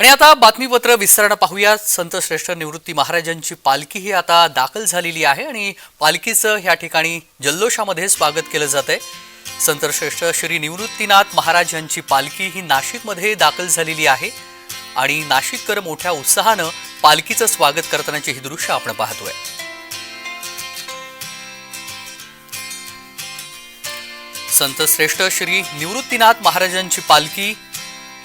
आणि आता बातमीपत्र विस्तारणं पाहूया संत श्रेष्ठ निवृत्ती महाराजांची पालखी ही आता दाखल झालेली आहे आणि पालखीचं ह्या ठिकाणी जल्लोषामध्ये स्वागत केलं जात आहे. संतश्रेष्ठ श्री निवृत्तीनाथ महाराज यांची पालखी ही नाशिकमध्ये दाखल झालेली आहे आणि नाशिककर मोठ्या उत्साहानं पालखीचं स्वागत करतानाची ही दृश्य आपण पाहतोय. संत श्रेष्ठ श्री निवृत्तीनाथ महाराजांची पालखी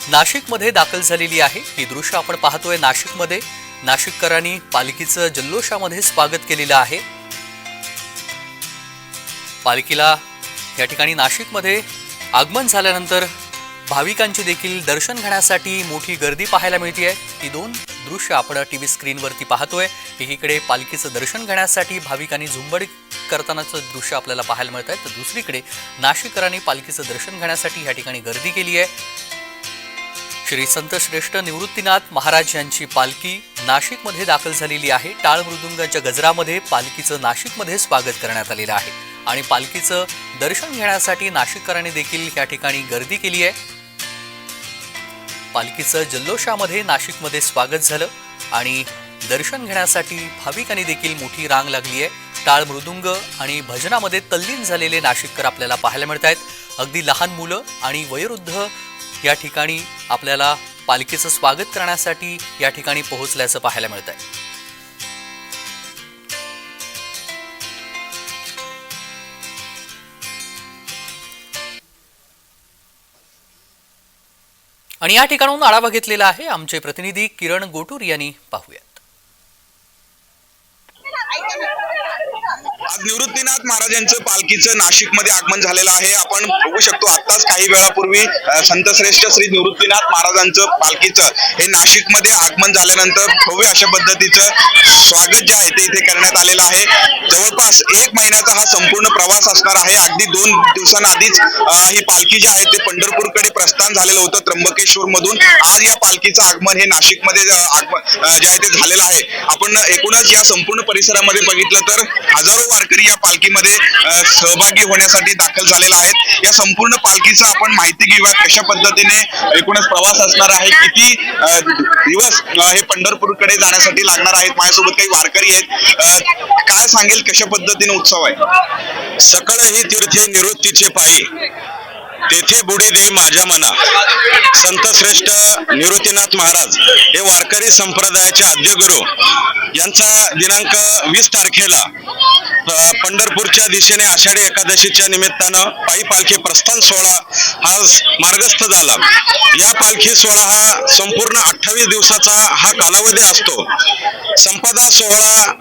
नाशिकमध्ये दाखल झालेली आहे. ही दृश्य आपण पाहतोय नाशिकमध्ये. नाशिककरांनी पालखीचं जल्लोषामध्ये स्वागत केलेलं आहे. पालखीला या ठिकाणी नाशिकमध्ये आगमन झाल्यानंतर भाविकांची देखील दर्शन घेण्यासाठी मोठी गर्दी पाहायला मिळते आहे ही दोन दृश्य आपण टी व्ही स्क्रीनवरती पाहतोय. एकीकडे पालखीचं दर्शन घेण्यासाठी भाविकांनी झुंबड करतानाचं दृश्य आपल्याला पाहायला मिळत आहे तर दुसरीकडे नाशिककरांनी पालखीचं दर्शन घेण्यासाठी या ठिकाणी गर्दी केली आहे श्री संत श्रेष्ठ निवृत्तीनाथ महाराज यांची पालखी नाशिकमध्ये दाखल झालेली आहे. टाळ मृदुंगाच्या गजरामध्ये पालखीचं नाशिकमध्ये स्वागत करण्यात आलेलं आहे. आणि पालखीचं दर्शन घेण्यासाठी नाशिककरांनी देखील या ठिकाणी गर्दी केली आहे. पालखीचं जल्लोषामध्ये नाशिकमध्ये स्वागत झालं आणि दर्शन घेण्यासाठी भाविकांनी देखील मोठी रांग लागली आहे. टाळ मृदुंग आणि भजनामध्ये तल्लीन झालेले नाशिककर आपल्याला पाहायला मिळत आहेत अगदी लहान मुलं आणि वयोवृद्ध या ठिकाणी आपल्याला पालखीचं स्वागत करण्यासाठी या ठिकाणी पोहोचल्याचं पाहायला मिळत आहे आणि या ठिकाणाहून आढावा घेतलेला आहे आमचे प्रतिनिधी किरण गोटूर यांनी. पाहूया आज निवृत्तीनाथ महाराजांचं पालखीचं नाशिकमध्ये आगमन झालेलं आहे. आपण बघू शकतो आताच काही वेळापूर्वी संतश्रेष्ठ श्री निवृत्तीनाथ महाराजांचं पालखीचं हे नाशिकमध्ये आगमन झाल्यानंतर भव्य अशा पद्धतीचं स्वागत जे आहे ते इथे करण्यात आलेलं आहे. जवळपास एक महिन्याचा हा संपूर्ण प्रवास असणार आहे. अगदी दोन दिवसांआधीच ही पालखी जी आहे ते पंढरपूरकडे प्रस्थान झालेलं होतं त्र्यंबकेश्वर मधून आज या पालखीचं आगमन हे नाशिकमध्ये आगमन जे आहे ते झालेलं आहे. आपण एकूणच या संपूर्ण परिसरामध्ये बघितलं तर हजारो वारकरी या पालखीमध्ये सहभागी होण्यासाठी दाखल झालेला आहेत या संपूर्ण पालखीचं आपण माहिती घेऊया कशा पद्धतीने एकूणच प्रवास असणार आहे किती दिवस हे पंढरपूरकडे जाण्यासाठी लागणार आहेत माझ्यासोबत काही वारकरी आहेत. काय सांगेल कशा पद्धतीने उत्सव आहे? सकळ ही तीर्थे निवृत्तीचे पायी. तेथे बुडी दे माझ्या मना. संत श्रेष्ठ निवृत्तीनाथ महाराज हे वारकरी संप्रदायाचे आद्यगुरु. यांचा दिनांक वीस तारखेला पंढरपूरच्या दिशेने आषाढी एकादशीच्या निमित्तानं पायी पालखी प्रस्थान सोहळा हा मार्गस्थ झाला. या पालखी सोहळा हा संपूर्ण अठ्ठावीस दिवसाचा हा कालावधी असतो. संपदा सोहळा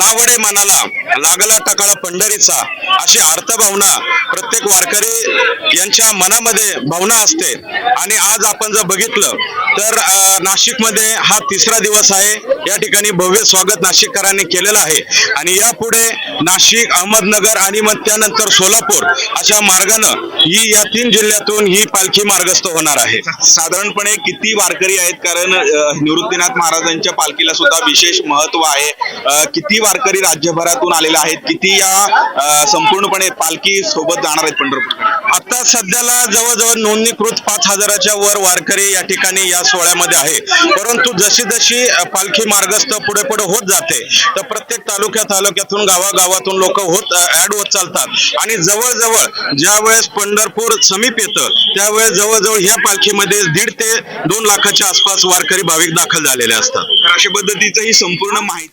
नावडे मनाला लागला टकाळा पंढरीचा अशी अर्थभावना प्रत्येक वारकरी यांच्या मनामध्ये भावना असते. आणि आज आपण जर बघितलं तर नाशिकमध्ये हा तिसरा दिवस आहे. या ठिकाणी भव्य स्वागत नाशिककरांनी केलेलं आहे. आणि यापुढे नाशिक अहमदनगर आणि मग त्यानंतर सोलापूर अशा मार्गानं ही या तीन जिल्ह्यातून ही पालखी मार्गस्थ होणार आहे. साधारणपणे किती वारकरी आहेत? कारण निवृत्तीनाथ महाराजांच्या पालखीला सुद्धा विशेष महत्त्व आहे. किती वारकरी राज्यभरातून आलेले आहेत किती या संपूर्णपणे पालखी सोबत जाणार आहेत पंढरपूर आता सध्याला जवळजवळ नोंदणीकृत पाच हजाराच्या वर वारकरी या ठिकाणी या सोहळ्यामध्ये आहे. परंतु जशी जशी पालखी मार्गस्थ पुढे पुढे होत जाते तर प्रत्येक तालुक्या तालुक्यातून गावागावातून लोक होत ऍड होत चालतात. आणि जवळजवळ ज्या वेळेस पंढरपूर समीप येतं त्यावेळेस जवळजवळ ह्या पालखीमध्ये दीड ते दोन लाखाच्या आसपास वारकरी भाविक दाखल झालेले असतात. अशा पद्धतीचं ही संपूर्ण माहिती